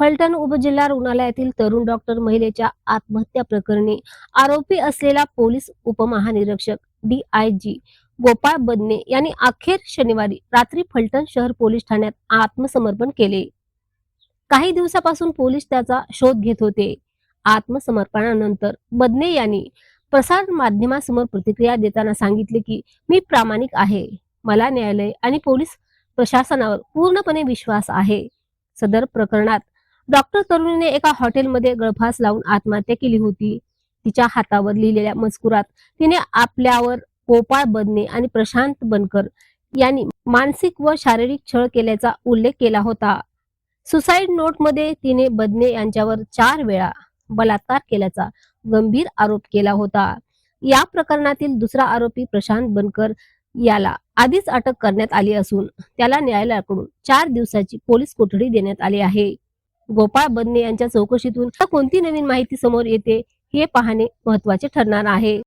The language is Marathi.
फलटण उपजिल्हा रुग्णालयातील तरुण डॉक्टर महिलेच्या आत्महत्या प्रकरणी आरोपी असलेला पोलीस उपमहानिरीक्षक D I G Gopal Badane यांनी अखेर शनिवारी रात्री फलटण शहर पोलीस ठाण्यात आत्मसमर्पण केले. काही दिवसापासून पोलीस त्याचा शोध घेत होते. आत्मसमर्पणानंतर बदने यांनी प्रसार माध्यमासमोर प्रतिक्रिया देताना सांगितले की मी प्रामाणिक आहे. मला न्यायालय आणि पोलीस प्रशासनावर पूर्णपणे विश्वास आहे. सदर प्रकरणात डॉक्टर तरुणीने एका हॉटेलमध्ये गळफास लावून आत्महत्या केली होती. तिच्या हातावर लिहिलेल्या मजकुरात तिने आपल्यावर गोपाळ बदने आणि प्रशांत बनकर यांनी मानसिक व शारीरिक छळ केल्याचा उल्लेख केला होता. सुसाईड नोटमध्ये तिने बदने यांच्यावर चार वेळा बलात्कार केल्याचा गंभीर आरोप केला होता. या प्रकरणातील दुसरा आरोपी प्रशांत बनकर याला आधीच अटक करण्यात आली असून त्याला न्यायालयाकडून चार दिवसाची पोलीस कोठडी देण्यात आली आहे. गोपाळ बदने यांच्या चौकशीतून कोणती नवीन माहिती समोर येते हे पाहणे महत्त्वाचे ठरणार आहे.